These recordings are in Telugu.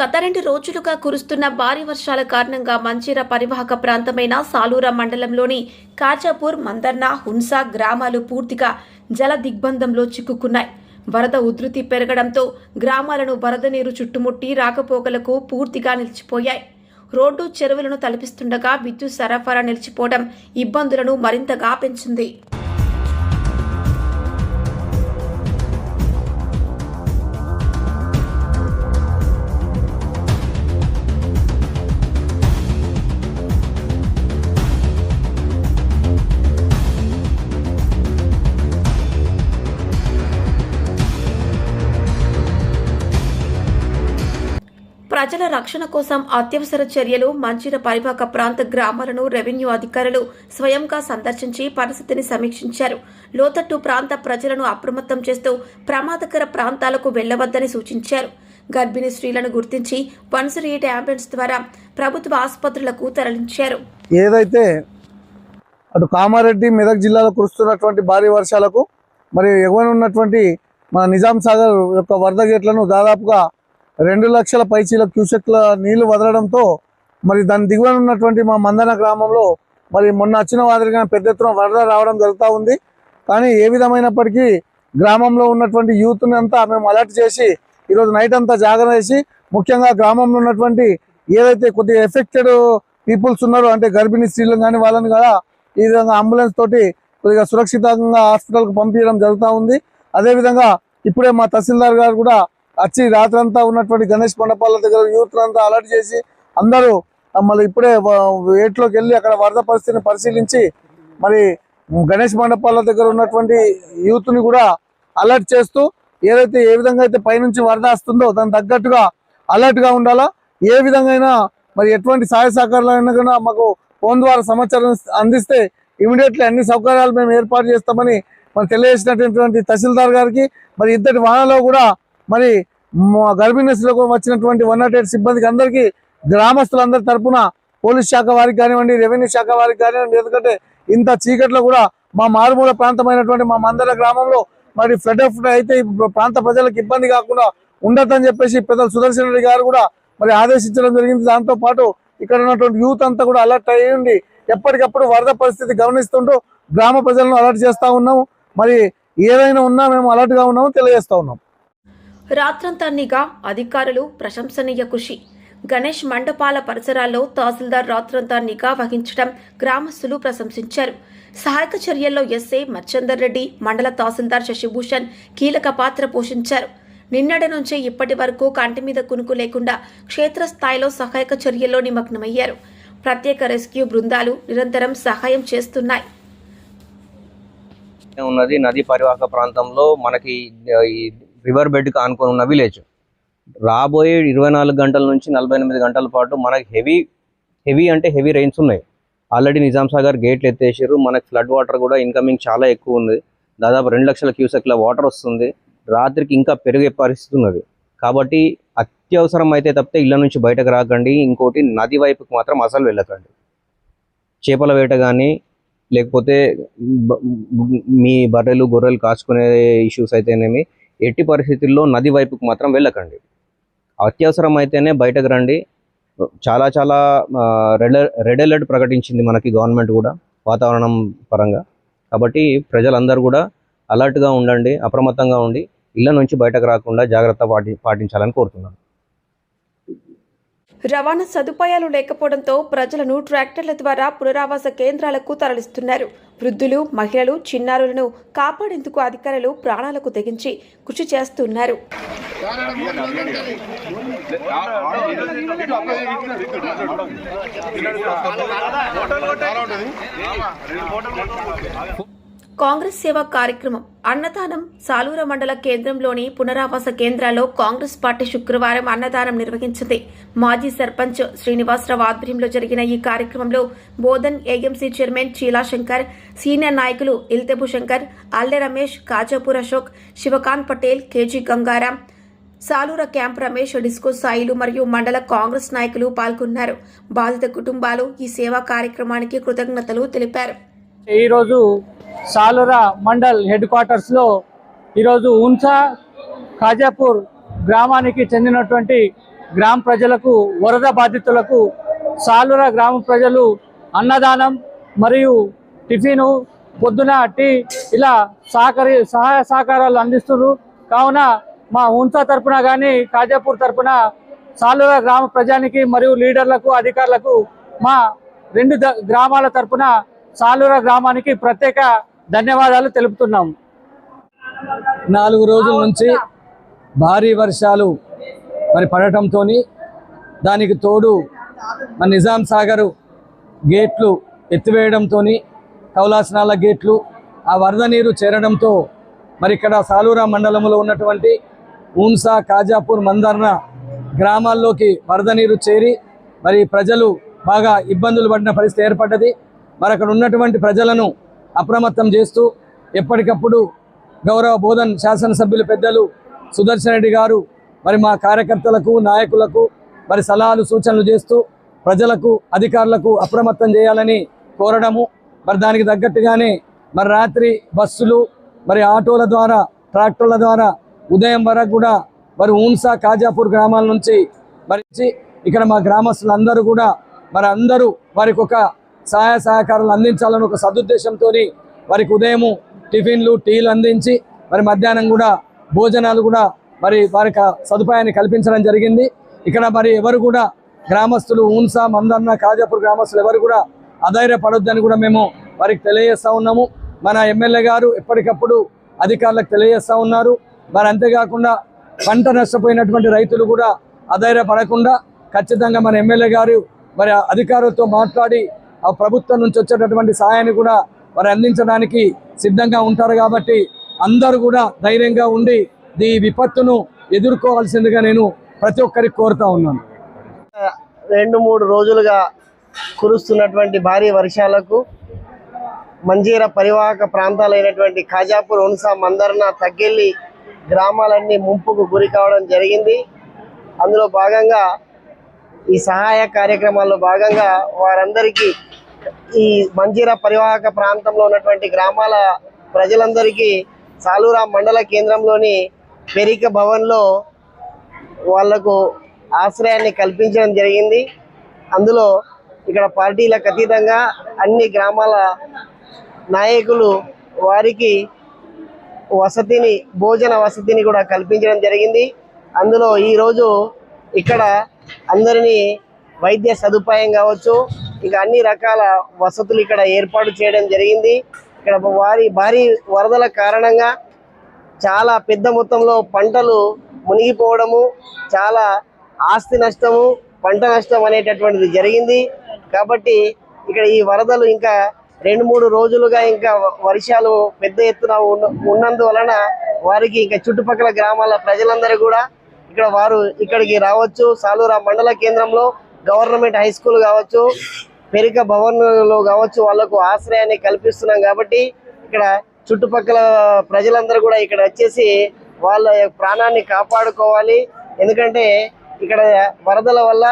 గత రెండు రోజులుగా కురుస్తున్న భారీ వర్షాల కారణంగా మంచిర పరివాహక ప్రాంతమైన సాలూరా మండలంలోని కాచాపూర్ మందర్న హున్సా గ్రామాలు పూర్తిగా జల దిగ్బంధంలో చిక్కుకున్నాయి. వరద ఉధృతి పెరగడంతో గ్రామాలను వరద నీరు చుట్టుముట్టి రాకపోకలకు పూర్తిగా నిలిచిపోయాయి. రోడ్డు చెరువులను తలపిస్తుండగా విద్యుత్ సరఫరా నిలిచిపోవడం ఇబ్బందులను మరింతగా పెంచింది. ప్రజల రక్షణ కోసం అత్యవసర చర్యలు మంచిర పరిపాక ప్రాంత గ్రామాలను రెవెన్యూ అధికారులు స్వయంగా సందర్శించి పరిస్థితిని సమీక్షించారు. లోతట్టు ప్రాంత ప్రజలను అప్రమత్తం చేస్తూ ప్రమాదకర ప్రాంతాలకు వెళ్ళవద్దని సూచించారు. గర్భిణీ స్త్రీలను గుర్తించి వన్ జీరో ఎయిట్ అంబులెన్స్ ద్వారా ప్రభుత్వ ఆసుపత్రులకు తరలించారు. ఏదైతే అటు కామారెడ్డి మెదక్ జిల్లాలో కురుస్తున్నటువంటి భారీ వర్షాలకు మరియు ఎగువన ఉన్నటువంటి మన నిజాం సాగర్ యొక్క వరద గేట్లను దాదాపుగా రెండు లక్షల పైచీల క్యూసెక్ల నీళ్ళు వదలడంతో మరి దాని దిగువన ఉన్నటువంటి మా మందన గ్రామంలో మరి మొన్న వచ్చిన వాదిరిగా పెద్ద ఎత్తున వరద రావడం జరుగుతూ ఉంది. కానీ ఏ విధమైనప్పటికీ గ్రామంలో ఉన్నటువంటి యూత్ని అంతా మేము అలర్ట్ చేసి ఈరోజు నైట్ అంతా జాగ్రత్త చేసి ముఖ్యంగా గ్రామంలో ఉన్నటువంటి ఏదైతే కొద్దిగా ఎఫెక్టెడ్ పీపుల్స్ ఉన్నారో అంటే గర్భిణీ స్త్రీలు కానీ వాళ్ళని కూడా ఈ విధంగా అంబులెన్స్ తోటి కొద్దిగా సురక్షితంగా హాస్పిటల్కి పంపించడం జరుగుతూ ఉంది. అదేవిధంగా ఇప్పుడే మా తహసీల్దార్ గారు కూడా వచ్చి రాత్రంతా ఉన్నటువంటి గణేష్ మండపాల దగ్గర యూత్ అంతా అలర్ట్ చేసి అందరూ మళ్ళీ ఇప్పుడే వ- ఏట్లోకి వెళ్ళి అక్కడ వరద పరిస్థితిని పరిశీలించి మరి గణేష్ మండపాల దగ్గర ఉన్నటువంటి యూత్ని కూడా అలర్ట్ చేస్తూ ఏదైతే ఏ విధంగా అయితే పైనుంచి వరద వస్తుందో దానికి తగ్గట్టుగా అలర్ట్గా ఉండాలా? ఏ విధంగా అయినా మరి ఎటువంటి సహాయ సహకారాలు అయినా కూడా మాకు ఫోన్ ద్వారా సమాచారం అందిస్తే ఇమీడియట్లీ అన్ని సౌకర్యాలు మేము ఏర్పాటు చేస్తామని మనం తెలియజేసినటువంటి తహసీల్దార్ గారికి మరి ఇద్దటి వానలో కూడా మరి మా వచ్చినటువంటి వన్ నాట్ ఎయిట్ సిబ్బందికి అందరికీ గ్రామస్తులందరి తరపున పోలీస్ శాఖ వారికి కానివ్వండి రెవెన్యూ శాఖ వారికి కానివ్వండి ఎందుకంటే ఇంత చీకట్లో కూడా మా మారుమూల ప్రాంతమైనటువంటి మా మందర గ్రామంలో మరి ఫ్లడ్ ఆఫ్ అయితే ప్రాంత ప్రజలకు ఇబ్బంది కాకుండా ఉండదని చెప్పేసి పెద్దలు సుదర్శన్ రెడ్డి గారు కూడా మరి ఆదేశించడం జరిగింది. దాంతో పాటు ఇక్కడ ఉన్నటువంటి యూత్ అంతా కూడా అలర్ట్ అయ్యండి ఎప్పటికప్పుడు వరద పరిస్థితి గమనిస్తుంటూ గ్రామ ప్రజలను అలర్ట్ చేస్తూ ఉన్నాము. మరి ఏదైనా ఉన్నా మేము అలర్ట్గా ఉన్నాము తెలియజేస్తూ ఉన్నాం. రాత్రంతా నిఘా అధికారులు ప్రశంసనీయ కృషి. గణేష్ మండపాల పరిసరాల్లో తహసీల్దార్ రాత్రంతా నిఘా వహించడం గ్రామస్తులు ప్రశంసించారు. సహాయక చర్యల్లో ఎస్ఏ మచ్చందర్ రెడ్డి మండల తహసీల్దార్ శశిభూషణ్ కీలక పాత్ర పోషించారు. నిన్నటి నుంచే ఇప్పటి వరకు కంటి మీద కునుకు లేకుండా క్షేత్రస్థాయిలో సహాయక చర్యల్లో నిమగ్నమయ్యారు. ప్రత్యేక రెస్క్యూ బృందాలు నిరంతరం సహాయం చేస్తున్నాయి. ఉన్నది నదీ పరివాహక ప్రాంతంలో మనకి రివర్ బెడ్కి ఆనుకొని ఉన్న విలేజ్. రాబోయే ఇరవై నాలుగు గంటల నుంచి నలభై ఎనిమిది గంటల పాటు మనకి హెవీ హెవీ అంటే హెవీ రెయిన్స్ ఉన్నాయి. ఆల్రెడీ నిజాం సాగర్ గేట్లు ఎత్తేసారు మనకి ఫ్లడ్ వాటర్ కూడా ఇన్కమింగ్ చాలా ఎక్కువ ఉంది. దాదాపు రెండు లక్షల క్యూసెక్ల వాటర్ వస్తుంది. రాత్రికి ఇంకా పెరిగే పరిస్థితి ఉన్నది. కాబట్టి అత్యవసరం అయితే తప్పితే ఇళ్ళ నుంచి బయటకు రాకండి. ఇంకోటి నది వైపుకి మాత్రం అసలు వెళ్ళకండి. చేపల వేట కానీ లేకపోతే మీ బర్రెలు గొర్రెలు కాచుకునే ఇష్యూస్ అయితేనేమి ఎట్టి పరిస్థితుల్లో నది వైపుకు మాత్రం వెళ్ళకండి. అత్యవసరమైతేనే బయటకు రండి. చాలా చాలా రెడ్ రెడ్ అలర్ట్ ప్రకటించింది మనకి గవర్నమెంట్ కూడా వాతావరణం పరంగా. కాబట్టి ప్రజలందరూ కూడా అలర్ట్గా ఉండండి అప్రమత్తంగా ఉండి ఇళ్ళ నుంచి బయటకు రాకుండా జాగ్రత్త పాటి పాటించాలని కోరుతున్నాను. రవాణా సదుపాయాలు లేకపోవడంతో ప్రజలను ట్రాక్టర్ల ద్వారా పునరావాస కేంద్రాలకు తరలిస్తున్నారు. వృద్ధులు మహిళలు చిన్నారులను కాపాడేందుకు అధికారులు ప్రాణాలకు తెగించి కృషి చేస్తున్నారు. కాంగ్రెస్ సేవా కార్యక్రమం అన్నదానం సాలూర మండల కేంద్రంలోని పునరావాస కేంద్రాల్లో కాంగ్రెస్ పార్టీ శుక్రవారం అన్నదానం నిర్వహించింది. మాజీ సర్పంచ్ శ్రీనివాసరావు ఆధ్వర్యంలో జరిగిన ఈ కార్యక్రమంలో Bodhan AMC chairman Cheela Shankar senior నాయకులు ఇల్తెబు Shankar Alle Ramesh Kajapur Ashok Shivakanth Patel KG Gangaram Salura camp Ramesh disco Sailu మరియు మండల కాంగ్రెస్ నాయకులు పాల్గొన్నారు. బాధిత కుటుంబాలు ఈ సేవా కార్యక్రమానికి కృతజ్ఞతలు తెలిపారు. ఈరోజు సాలురా మండల్ హెడ్ క్వార్టర్స్లో ఈరోజు ఉన్సా ఖాజాపూర్ గ్రామానికి చెందినటువంటి గ్రామ ప్రజలకు వరద బాధితులకు సాలుర గ్రామ ప్రజలు అన్నదానం మరియు టిఫిను పొద్దున టీ ఇలా సహకరి సహాయ సహకారాలు అందిస్తున్నారు. కావున మా ఉంసా తరపున కానీ కాజాపూర్ తరపున సాలురా గ్రామ ప్రజానికి మరియు లీడర్లకు అధికారులకు మా రెండు ద- గ్రామాల తరపున సాలుర గ్రామానికి ప్రత్యేక ధన్యవాదాలు తెలుపుతున్నాము నాలుగు రోజుల నుంచి భారీ వర్షాలు మరి పడటంతో దానికి తోడు మన నిజాం సాగరు గేట్లు ఎత్తివేయడంతో కౌలాసనాల గేట్లు ఆ వరద నీరు చేరడంతో మరి ఇక్కడ సాలూరా మండలంలో ఉన్నటువంటి ఊన్సా కాజాపూర్ మందర్న గ్రామాల్లోకి వరద నీరు చేరి మరి ప్రజలు బాగా ఇబ్బందులు పడిన పరిస్థితి ఏర్పడ్డది. మరి అక్కడ ఉన్నటువంటి ప్రజలను అప్రమత్తం చేస్తూ ఎప్పటికప్పుడు గౌరవ బోధన్ శాసనసభ్యులు పెద్దలు సుదర్శన్ రెడ్డి గారు మరి మా కార్యకర్తలకు నాయకులకు మరి సలహాలు సూచనలు చేస్తూ ప్రజలకు అధికారులకు అప్రమత్తం చేయాలని కోరడము. మరి దానికి తగ్గట్టుగానే మరి రాత్రి బస్సులు మరి ఆటోల ద్వారా ట్రాక్టర్ల ద్వారా ఉదయం వరకు కూడా మరి ఊన్సా కాజాపూర్ గ్రామాల నుంచి మరి ఇక్కడ మా గ్రామస్తులందరూ కూడా మరి అందరూ వారికి ఒక సహాయ సహకారాలు అందించాలని ఒక సదుద్దేశంతో వారికి ఉదయము టిఫిన్లు టీలు అందించి మరి మధ్యాహ్నం కూడా భోజనాలు కూడా మరి వారికి సదుపాయాన్ని కల్పించడం జరిగింది. ఇక్కడ మరి ఎవరు కూడా గ్రామస్తులు ఊన్సా మందన్న కాజాపూర్ గ్రామస్తులు ఎవరు కూడా అధైర్యపడొద్దని కూడా మేము వారికి తెలియజేస్తూ ఉన్నాము. మన ఎమ్మెల్యే గారు ఎప్పటికప్పుడు అధికారులకు తెలియజేస్తా ఉన్నారు. మరి అంతేకాకుండా పంట నష్టపోయినటువంటి రైతులు కూడా అధైర్యపడకుండా ఖచ్చితంగా మన ఎమ్మెల్యే గారు మరి అధికారులతో మాట్లాడి ప్రభుత్వం నుంచి వచ్చేటటువంటి సహాయాన్ని కూడా మరి అందించడానికి సిద్ధంగా ఉంటారు కాబట్టి అందరూ కూడా ధైర్యంగా ఉండి ఈ విపత్తును ఎదుర్కోవాల్సిందిగా నేను ప్రతి ఒక్కరికి కోరుతా ఉన్నాను. రెండు మూడు రోజులుగా కురుస్తున్నటువంటి భారీ వర్షాలకు మంజీర పరివాహక ప్రాంతాలైనటువంటి ఖాజాపూర్ ఉన్సా మందర్న తగ్గెల్లి గ్రామాలన్నీ ముంపుకు గురి కావడం జరిగింది. అందులో భాగంగా ఈ సహాయ కార్యక్రమాల్లో భాగంగా వారందరికీ ఈ మంజీరా పరివాహక ప్రాంతంలో ఉన్నటువంటి గ్రామాల ప్రజలందరికీ సాలూరా మండల కేంద్రంలోని పెరిక భవన్లో వాళ్ళకు ఆశ్రయాన్ని కల్పించడం జరిగింది. అందులో ఇక్కడ పార్టీలకు అతీతంగా అన్ని గ్రామాల నాయకులు వారికి వసతిని భోజన వసతిని కూడా కల్పించడం జరిగింది. అందులో ఈరోజు ఇక్కడ అందరినీ వైద్య సదుపాయం కావచ్చు ఇక అన్ని రకాల వసతులు ఇక్కడ ఏర్పాటు చేయడం జరిగింది. ఇక్కడ వారి భారీ వరదల కారణంగా చాలా పెద్ద మొత్తంలో పంటలు మునిగిపోవడము చాలా ఆస్తి నష్టము పంట నష్టం అనేటటువంటిది జరిగింది. కాబట్టి ఇక్కడ ఈ వరదలు ఇంకా రెండు మూడు రోజులుగా ఇంకా వర్షాలు పెద్ద ఎత్తున ఉన్న- ఉన్నందువలన వారికి ఇంకా చుట్టుపక్కల గ్రామాల ప్రజలందరూ కూడా ఇక్కడ వారు ఇక్కడికి రావచ్చు. సాలూరా మండల కేంద్రంలో గవర్నమెంట్ హై స్కూల్ కావచ్చు. పెరిక భవన్లో కావచ్చు. వాళ్ళకు ఆశ్రయాన్ని కల్పిస్తున్నాం కాబట్టి ఇక్కడ చుట్టుపక్కల ప్రజలందరూ కూడా ఇక్కడ వచ్చేసి వాళ్ళ ప్రాణాన్ని కాపాడుకోవాలి. ఎందుకంటే ఇక్కడ వరదల వల్ల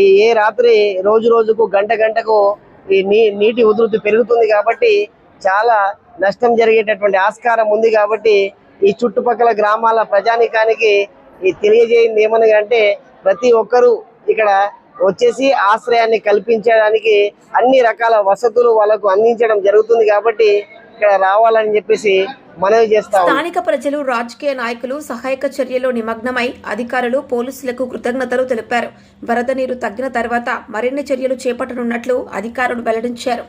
ఈ ఏ రాత్రి రోజు రోజుకు గంట గంటకు ఈ నీ నీటి ఉధృతి పెరుగుతుంది కాబట్టి చాలా నష్టం జరిగేటటువంటి ఆస్కారం ఉంది కాబట్టి ఈ చుట్టుపక్కల గ్రామాల ప్రజానికానికి ఈ తెలియజేయింది ఏమనగా అంటే ప్రతి ఒక్కరూ ఇక్కడ వచ్చేసి ఆశ్రయాన్ని కల్పించడానికి అన్ని రకాల వసతులు వాళ్ళకు అందించడం జరుగుతుంది కాబట్టి ఇక్కడ రావాలని చెప్పేసి మనవి చేస్తా. స్థానిక ప్రజలు రాజకీయ నాయకులు సహాయక చర్యలో నిమగ్నమై అధికారులు పోలీసులకు కృతజ్ఞతలు తెలిపారు. వరద నీరు తగ్గిన తర్వాత మరిన్ని చర్యలు చేపట్టనున్నట్లు అధికారులు వెల్లడించారు.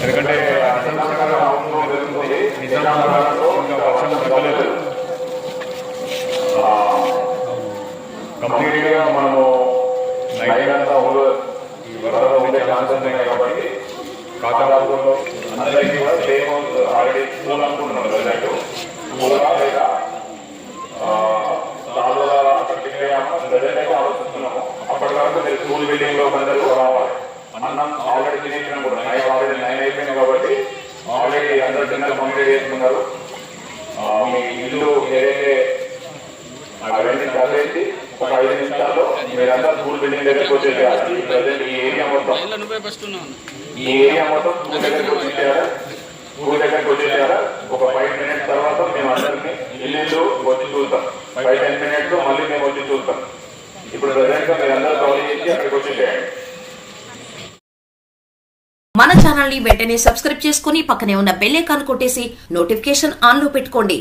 ఎందుకంటే నిజామాబాద్లో ఇంకా వర్షం తగ్గలేదు కంప్లీట్గా మనము నైట్ అంతా ఈ వరద ఉండే ఛాన్స్ ఉన్నాయి కాబట్టి కాకాపూర్లో అందరికీ కూడా సేమ్ ఆల్రెడీ స్కూల్ అనుకుంటున్నాను ప్రజెంట్. స్కూలా లేదా సాలుగా అక్కడికి ప్రజెంట్ ఆలోచిస్తున్నాము. అప్పటి వరకు మీరు స్కూల్ బిల్డింగ్లో అందరూ రావాలి. అన్నం ఆల్రెడీ తినేసినాం కూడా. నైన్ ఆల్రెడీ నైన్ అయిపోయింది కాబట్టి ఆల్రెడీ అందరు తిన్నారు కంప్లీట్ చేసుకున్నారు ఆ, మీ ఇల్లు ఏదైతే దాన్ని చదివేసి ఒక ఐదు నిమిషాల్లో మీరంతా స్కూల్ బిల్డింగ్ దగ్గరికి వచ్చేసేయాలి ఈ ప్రజెంట్ ఈ ఏరియా మొత్తం ఈ ఏరియా మొత్తం స్కూల్ దగ్గరికి వచ్చేసేయాలి స్కూల్ దగ్గరికి వచ్చేసేయాలి ఒక ఫైవ్ మినిట్స్ తర్వాత మేము అందరినీ ఇల్లు వచ్చి చూస్తాం. ఫైవ్ టెన్ మినిట్స్ మళ్ళీ మేము వచ్చి చూస్తాం. ఇప్పుడు ప్రజెంట్గా మీరందరూ కవర్ చేసి అక్కడికి వచ్చేసేయండి మన ఛానల్ని వెంటనే సబ్స్క్రైబ్ చేసుకుని పక్కనే ఉన్న బెల్ ఐకాన్ కొట్టేసి నోటిఫికేషన్ ఆన్లో పెట్టుకోండి.